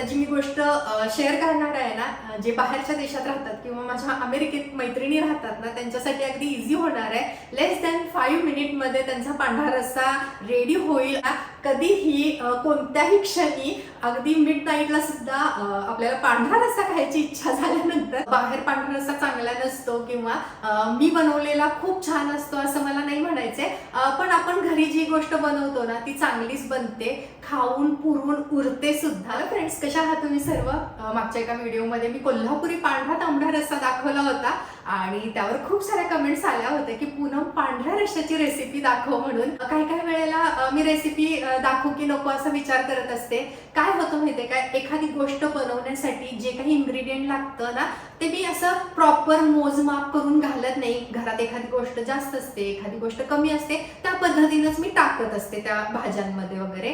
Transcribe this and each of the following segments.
आता जी मी गोष्ट शेअर करणार आहे ना जे बाहेरच्या देशात राहतात किंवा माझ्या अमेरिकेत मैत्रिणी राहतात ना त्यांच्यासाठी अगदी इझी होणार आहे. लेस दॅन फाईव्ह मिनिटमध्ये त्यांचा पांढरा रस्सा रेडी होईल. कधीही कोणत्याही क्षणी अगदी मिड नाईटला सुद्धा आपल्याला पांढरा रस्सा खायची इच्छा झाल्यानंतर बाहेर पांढरा रस्सा चांगला नसतो किंवा मी बनवलेला खूप छान असतो असं मला नाही म्हणायचंय. पण आपण घरी जी गोष्ट बनवतो ना ती चांगलीच बनते. खाऊन पुरून उरते सुद्धा. फ्रेंड्स कशा आहात तुम्ही सर्व? मागच्या एका व्हिडिओमध्ये मी कोल्हापुरी पांढरा तांबडा रस्सा दाखवला होता. आणि त्यावर खूप साऱ्या कमेंट्स आल्या होत्या की पूनम पांढऱ्या रश्याची रेसिपी दाखव म्हणून. काही काही वेळेला मी रेसिपी दाखवू की नको असा विचार करत असते. काय होतं माहितीये काय एखादी गोष्ट बनवण्यासाठी जे काही इन्ग्रेडियंट लागतं ना ते मी असं प्रॉपर मोजमाप करून घालत नाही. घरात एखादी गोष्ट जास्त असते एखादी गोष्ट कमी असते त्या पद्धतीनंच मी टाकत असते त्या भाज्यांमध्ये वगैरे.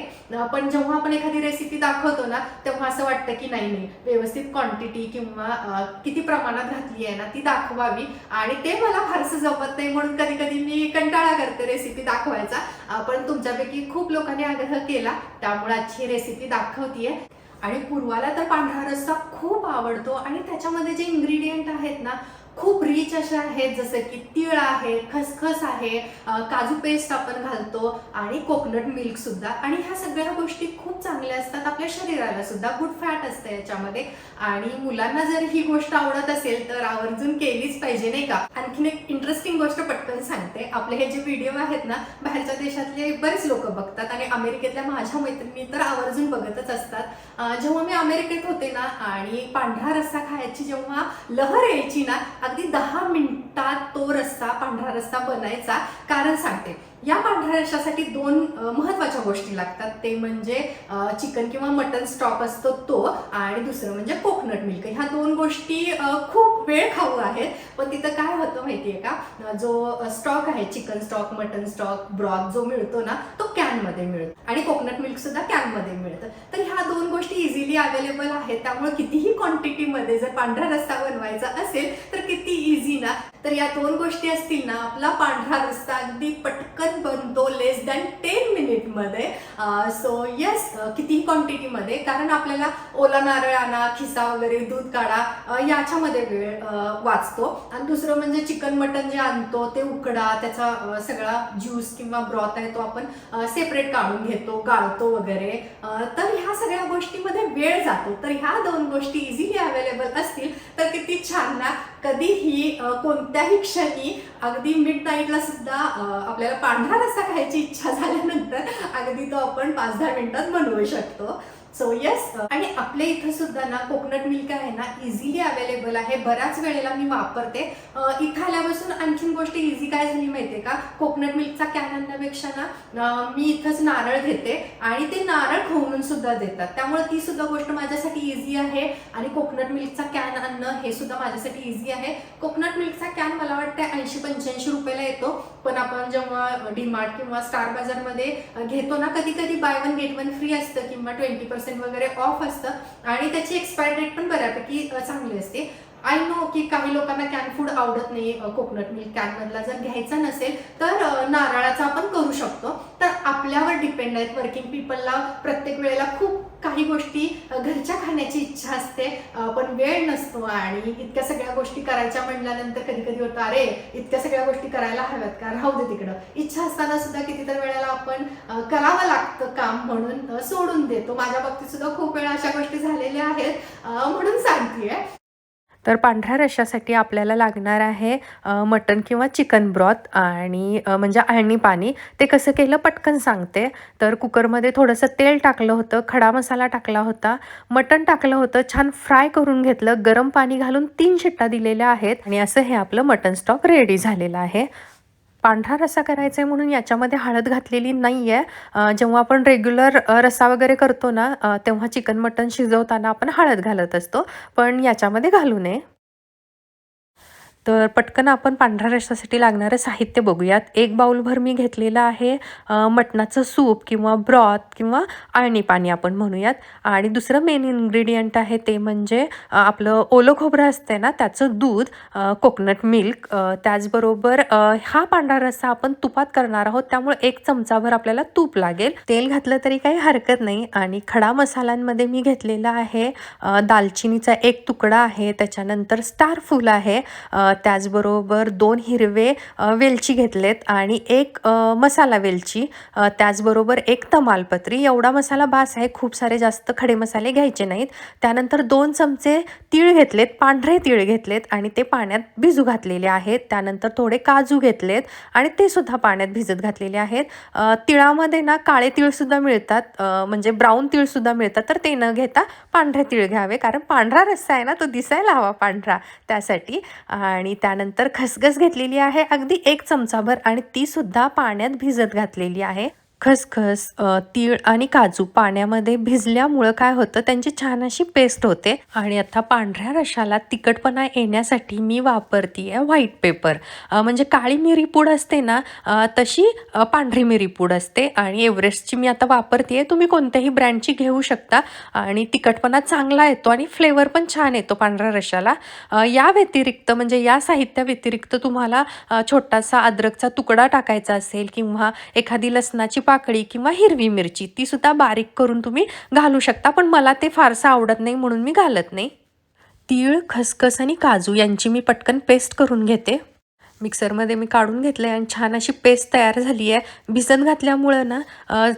पण जेव्हा आपण एखादी रेसिपी दाखवतो ना तेव्हा असं वाटतं की नाही नाही व्यवस्थित क्वांटिटी किंवा किती प्रमाणात घातली आहे ना ती दाखवा दाखवावी आणि ते मला फारसं जमत नाही म्हणून कधी कधी मी कंटाळा करते रेसिपी दाखवायचा. पण तुमच्यापैकी खूप लोकांनी आग्रह केला. त्यामुळे आजची रेसिपी दाखवतीये. आणि पूर्वाला तर पांढरा रस्सा खूप आवडतो. आणि त्याच्यामध्ये जे इन्ग्रेडियंट आहेत ना खूप रिच अशा आहेत जसं की तीळ आहे खसखस आहे काजू पेस्ट आपण घालतो आणि कोकोनट मिल्क सुद्धा. आणि ह्या सगळ्या गोष्टी खूप चांगल्या असतात. आपल्या शरीराला सुद्धा गुड फॅट असतं याच्यामध्ये. आणि मुलांना जर ही गोष्ट आवडत असेल तर आवर्जून केलीच पाहिजे नाही का? आणखीन एक इंटरेस्टिंग गोष्ट पटकन सांगते. आपले हे जे व्हिडिओ आहेत ना बाहेरच्या देशातले बरेच लोक बघतात आणि अमेरिकेतल्या माझ्या मैत्रिणी तर आवर्जून बघतच असतात. जेव्हा मी अमेरिकेत होते ना आणि पांढरा रस्सा खायची जेव्हा लहर यायची ना अगदी दहा मिनिटात तो रस्ता पांढरा रस्ता बनायचा. कारण सांगते या पांढऱ्या रशासाठी दोन महत्त्वाच्या गोष्टी लागतात. ते म्हणजे चिकन किंवा मटन स्टॉक असतो तो आणि दुसरं म्हणजे कोकोनट मिल्क. ह्या दोन गोष्टी खूप वेळ खाऊ आहेत. पण तिथं काय होतं माहितीये का? जो स्टॉक आहे chicken stock mutton stock broth जो मिळतो ना तो कॅनमध्ये मिळतं. आणि कोकोनट मिल्क सुद्धा कॅनमध्ये मिळतं. तर ह्या दोन गोष्टी इझिली अवेलेबल आहेत. त्यामुळे कितीही क्वांटिटीमध्ये जर पांढरा रस्ता बनवायचा असेल तर किती इझी ना? तर या दोन गोष्टी असतील ना आपला पांढरा रस्ता अगदी पटकन बनतो लेस दॅन टेन मिनिटमध्ये सो येस कितीही क्वांटिटीमध्ये कारण आपल्याला ओला नारळ आणा खिसा वगैरे दूध काढा याच्यामध्ये वेळ वाचतो. आणि दुसरं म्हणजे चिकन मटन जे आणतो ते उकडा त्याचा सगळा ज्यूस किंवा ब्रॉथ आहे तो आपण सेपरेट काढून घेतो गाळतो वगैरे. तर ह्या सगळ्या गोष्टीमध्ये वेळ जातो. तर ह्या दोन गोष्टी इझिली अवेलेबल असतील तर किती छान ना. कधीही कोणत्याही क्षणी अगदी मिड नाईटला सुद्धा आपल्याला पांढरा रस्ता खायची इच्छा झाल्यानंतर अगदी तो आपण पाच दहा मिनिटात बनवू शकतो. सो येस uh, आणि आपल्या इथं सुद्धा ना कोकोनट मिल्क आहे ना इझिली अवेलेबल आहे. बऱ्याच वेळेला मी वापरते. इथं आल्यापासून आणखीन गोष्ट इझी काय झाली माहितीये का? कोकोनट मिल्कचा कॅन आणण्यापेक्षा ना मी इथंच नारळ घेते आणि ते नारळ खवणून सुद्धा देतात. त्यामुळे ती सुद्धा गोष्ट माझ्यासाठी इझी आहे आणि कोकोनट मिल्कचा कॅन आणणं हे सुद्धा माझ्यासाठी इझी आहे. कोकोनट मिल्कचा कॅन मला वाटतं ऐंशी पंच्याऐंशी रुपयाला येतो. पण आपण जेव्हा डीमार्ट किंवा स्टार बाजारमध्ये घेतो ना कधी कधी buy one get one free असतं किंवा ट्वेंटी पर्सेंट वगैरे ऑफ असतं. आणि त्याची एक्सपायर डेट पण बऱ्यापैकी चांगली असते. आय नो की काही लोकांना कॅन फूड आवडत नाही कोकोनट मिल्क कॅन मधला जर घ्यायचा नसेल तर नारळाचा आपण करू शकतो. तर आपल्यावर डिपेंड आहेत वर्किंग पीपलला प्रत्येक वेळेला खूप काही गोष्टी घरच्या खाण्याची इच्छा असते. असते पण वेळ नसतो आणि इतक्या सगळ्या गोष्टी करायच्या म्हणल्यानंतर कधी कधी होतं अरे इतक्या सगळ्या गोष्टी करायला हव्यात का? राहू दे तिकडं. इच्छा असताना सुद्धा कितीतर वेळेला आपण करावं लागतं काम म्हणून सोडून देतो. माझ्या बाबतीत सुद्धा खूप वेळा अशा गोष्टी झालेल्या आहेत म्हणून सांगतेय. तर पांढऱ्या रश्श्यासाठी आपल्याला लागणार आहे मटण किंवा चिकन ब्रॉथ आणि म्हणजे अळणी पाणी. ते कसं केलं? पटकन सांगते. तर कुकरमध्ये थोडंसं तेल टाकलं होतं खडा मसाला टाकला होता. मटण टाकलं होतं छान फ्राय करून घेतलं गरम पाणी घालून तीन शिट्टा दिलेल्या आहेत आणि असं हे आपलं मटण स्टॉक रेडी झालेलं आहे. पांढरा रस्सा करायचा आहे म्हणून याच्यामध्ये हळद घातलेली नाही आहे जेव्हा आपण रेग्युलर रस्सा वगैरे करतो ना तेव्हा चिकन मटण शिजवताना आपण हळद घालत असतो. पण याच्यामध्ये घालू नये. तर पटकन आपण पांढऱ्या रश्श्यासाठी लागणारं साहित्य बघूयात. एक बाऊलभर मी घेतलेलं आहे मटणाचं सूप किंवा ब्रॉथ किंवा आळणी पाणी आपण म्हणूयात. आणि दुसरं मेन इन्ग्रेडियंट आहे ते म्हणजे आपलं ओलं खोबरं असते ना त्याचं दूध कोकोनट मिल्क त्याचबरोबर हा पांढरा रस्सा आपण तुपात करणार आहोत. त्यामुळे एक चमचाभर आपल्याला तूप लागेल. तेल घातलं तरी काही हरकत नाही. आणि खडा मसाल्यांमध्ये मी घेतलेला आहे दालचिनीचा एक तुकडा आहे. त्याच्यानंतर स्टार फूल आहे. त्याचबरोबर दोन हिरवे वेलची घेतलेत आणि एक मसाला वेलची. त्याचबरोबर एक तमालपत्री. एवढा मसाला बास आहे खूप सारे जास्त खडे मसाले घ्यायचे नाहीत. त्यानंतर दोन चमचे तीळ घेतलेत पांढरे तीळ घेतलेत आणि ते पाण्यात भिजू घातलेले आहेत. त्यानंतर थोडे काजू घेतलेत आणि ते सुद्धा पाण्यात भिजत घातलेले आहेत. तिळामध्ये ना काळे तीळसुद्धा मिळतात म्हणजे ब्राऊन तीळसुद्धा मिळतात तर ते न घेता पांढरे तीळ घ्यावे. कारण पांढरा रस्सा आहे ना तो दिसायला हवा पांढरा त्यासाठी. आणि त्यानंतर खसखस घेतलेली आहे. अगदी एक चमचाभर आणि ती सुद्धा पाण्यात भिजत घातलेली आहे. खसखस तीळ आणि काजू पाण्यामध्ये भिजल्यामुळं काय होतं त्यांची छान अशी पेस्ट होते. आणि आता पांढऱ्या रशाला तिखटपणा येण्यासाठी मी वापरते आहे व्हाईट पेपर म्हणजे काळी मिरी पूड असते ना तशी पांढरी मिरी पूड असते. आणि एव्हरेस्टची मी आता वापरते तुम्ही कोणत्याही ब्रँडची घेऊ शकता. आणि तिखटपणा चांगला येतो आणि फ्लेवर पण छान येतो पांढऱ्या रशाला. या व्यतिरिक्त म्हणजे या साहित्या व्यतिरिक्त तुम्हाला छोटासा अद्रकचा तुकडा टाकायचा असेल किंवा एखादी लसणाची पाकळी किंवा हिरवी मिरची ती सुद्धा बारीक करून तुम्ही घालू शकता पण मला ते फारसं आवडत नाही म्हणून मी घालत नाही. तीळ खसखस आणि काजू यांची मी पटकन पेस्ट करून घेते. मिक्सरमध्ये मी काढून घेतलं आहे आणि छान अशी पेस्ट तयार झाली आहे. भिजत घातल्यामुळं ना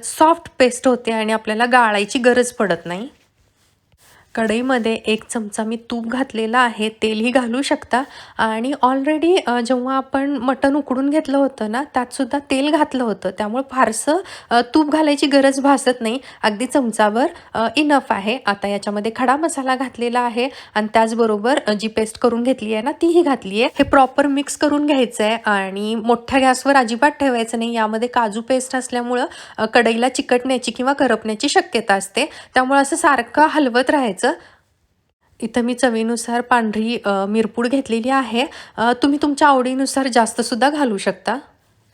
सॉफ्ट पेस्ट होते आणि आपल्याला गाळायची गरज पडत नाही. कढईमध्ये एक चमचा मी तूप घातलेला आहे तेलही घालू शकता. आणि ऑलरेडी जेव्हा आपण मटण उकडून घेतलं होतं ना त्यातसुद्धा तेल घातलं होतं. त्यामुळे फारसं तूप घालायची गरज भासत नाही. अगदी चमचावर इनफ आहे. आता याच्यामध्ये खडा मसाला घातलेला आहे आणि त्याचबरोबर जी पेस्ट करून घेतली आहे ना तीही घातली आहे. हे प्रॉपर मिक्स करून घ्यायचं आहे आणि मोठ्या गॅसवर अजिबात ठेवायचं नाही. यामध्ये काजू पेस्ट असल्यामुळं कढईला चिकटण्याची किंवा करपण्याची शक्यता असते. त्यामुळे असं सारखं हलवत राहायचं. इथं मी चवीनुसार पांढरी मिरपूड घेतलेली आहे. तुम्ही तुमच्या आवडीनुसार जास्तसुद्धा घालू शकता.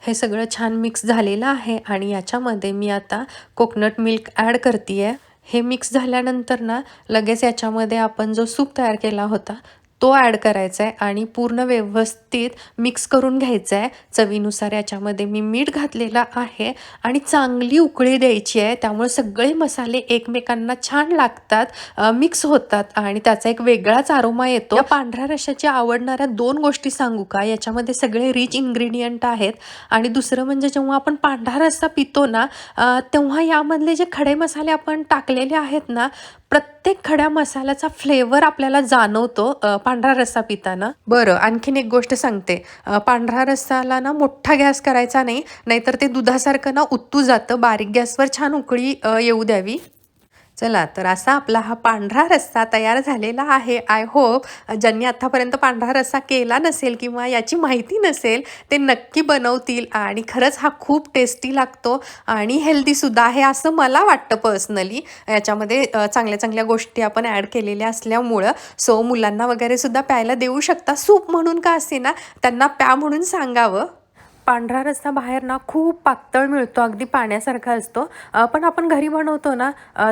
हे सगळं छान मिक्स झालेलं आहे आणि याच्यामध्ये मी आता कोकोनट मिल्क ॲड करते आहे हे मिक्स झाल्यानंतर ना लगेच याच्यामध्ये आपण जो सूप तयार केला होता तो ॲड करायचा आहे आणि पूर्ण व्यवस्थित मिक्स करून घ्यायचा आहे चवीनुसार याच्यामध्ये मी मीठ घातलेलं आहे आणि चांगली उकळी द्यायची आहे. त्यामुळे सगळे मसाले एकमेकांना छान लागतात मिक्स होतात आणि त्याचा एक वेगळाच आरोमा येतो. पांढऱ्या रशाची आवडणाऱ्या दोन गोष्टी सांगू का? याच्यामध्ये सगळे रिच इन्ग्रेडियंट आहेत आणि दुसरं म्हणजे जेव्हा आपण पांढरा रस्सा पितो ना तेव्हा यामधले जे खडे मसाले आपण टाकलेले आहेत ना प्रत्येक खड्या मसाल्याचा फ्लेवर आपल्याला जाणवतो पांढरा रस्सा पिताना. बरं आणखीन एक गोष्ट सांगते. पांढरा रस्साला ना मोठा गॅस करायचा नाही नाहीतर ते दुधासारखं ना उत्तू जातं. बारीक गॅसवर छान उकळी येऊ द्यावी. चला तर असा आपला हा पांढरा रस्सा तयार झालेला आहे. आय होप ज्यांनी आत्तापर्यंत पांढरा रस्सा केला नसेल किंवा याची माहिती नसेल ते नक्की बनवतील आणि खरंच हा खूप टेस्टी लागतो आणि हेल्दीसुद्धा आहे असं मला वाटतं पर्सनली याच्यामध्ये चांगल्या चांगल्या गोष्टी आपण ॲड केलेल्या असल्यामुळं. सो मुलांना वगैरे सुद्धा प्यायला देऊ शकता. सूप म्हणून का असे ना त्यांना प्या म्हणून सांगावं. पांढरा रस्सा बाहेर ना खूप पातळ मिळतो अगदी पाण्यासारखा असतो. पण आपण घरी बनवतो ना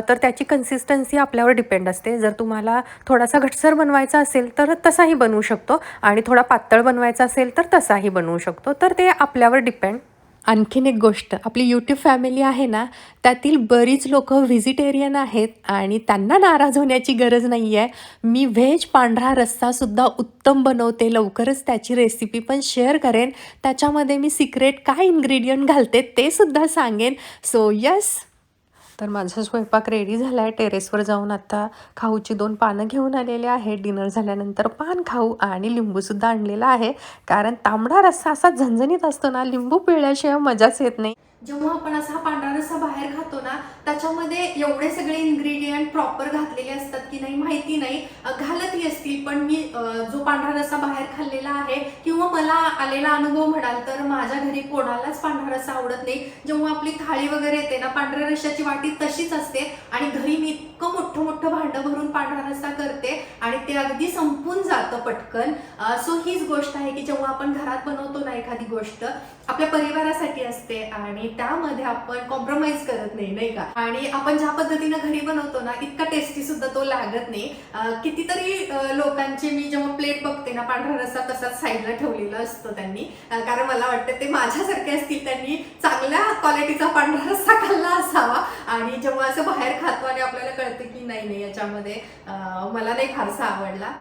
तर त्याची कन्सिस्टन्सी आपल्यावर डिपेंड असते. जर तुम्हाला थोडासा घटसर बनवायचा असेल तर तसाही बनवू शकतो. आणि थोडा पातळ बनवायचा असेल तर तसाही बनवू शकतो. तर ते आपल्यावर डिपेंड आणखीन एक गोष्ट आपली यूट्यूब फॅमिली आहे ना त्यातील बरीच लोक व्हिजिटेरियन आहेत आणि त्यांना नाराज होण्याची गरज नाही आहे मी व्हेज पांढरा रस्सासुद्धा उत्तम बनवते लवकरच त्याची रेसिपी पण शेअर करेन. त्याच्यामध्ये मी सिक्रेट काय इन्ग्रेडियंट घालते ते सुद्धा सांगेन. सो यस तर माझा स्वयंपाक रेडी झाला आहे टेरेसवर जाऊन आता खाऊची दोन पानं घेऊन आलेले आहे. डिनर झाल्यानंतर पान खाऊ आणि लिंबूसुद्धा आणलेला आहे. कारण तांबडा रस्सा असा झणझणीत असतो ना लिंबू पिळल्याशिवाय मजाच येत नाही. जेव्हा आपण असा पांढरा रस्सा बाहेर खातो ना त्याच्यामध्ये एवढे सगळे इन्ग्रेडियंट प्रॉपर घातलेले असतात की नाही माहिती नाही. घालतही असतील पण मी जो पांढरा रस्सा बाहेर खाल्लेला आहे किंवा मला आलेला अनुभव म्हणाल तर माझ्या घरी कोणालाच पांढरा रस्सा आवडत नाही. जेव्हा आपली थाळी वगैरे येते ना पांढऱ्या रस्स्याची वाटी तशीच असते आणि घरी मी इतकं मोठं मोठं भांडं भरून पांढरा रस्सा करते आणि ते अगदी संपून जातं पटकन. सो हीच गोष्ट आहे की जेव्हा आपण घरात बनवतो ना एखादी गोष्ट आपल्या परिवारासाठी असते आणि त्यामध्ये आपण कॉम्प्रोमाइज करत नाही नाही का? आणि आपण ज्या पद्धतीनं घरी बनवतो ना इतका टेस्टी सुद्धा तो लागत नाही. कितीतरी लोकांचे मी जेव्हा प्लेट बघते ना पांढरा रस्सा तसाच साईडला ठेवलेला असतो त्यांनी. कारण मला वाटतं ते माझ्यासारखे असतील त्यांनी चांगल्या क्वालिटीचा पांढरा रस्सा खाल्ला असावा. आणि जेव्हा असं बाहेर खातो आणि आपल्याला कळतं की नाही नाही याच्यामध्ये मला नाही फारसा आवडला.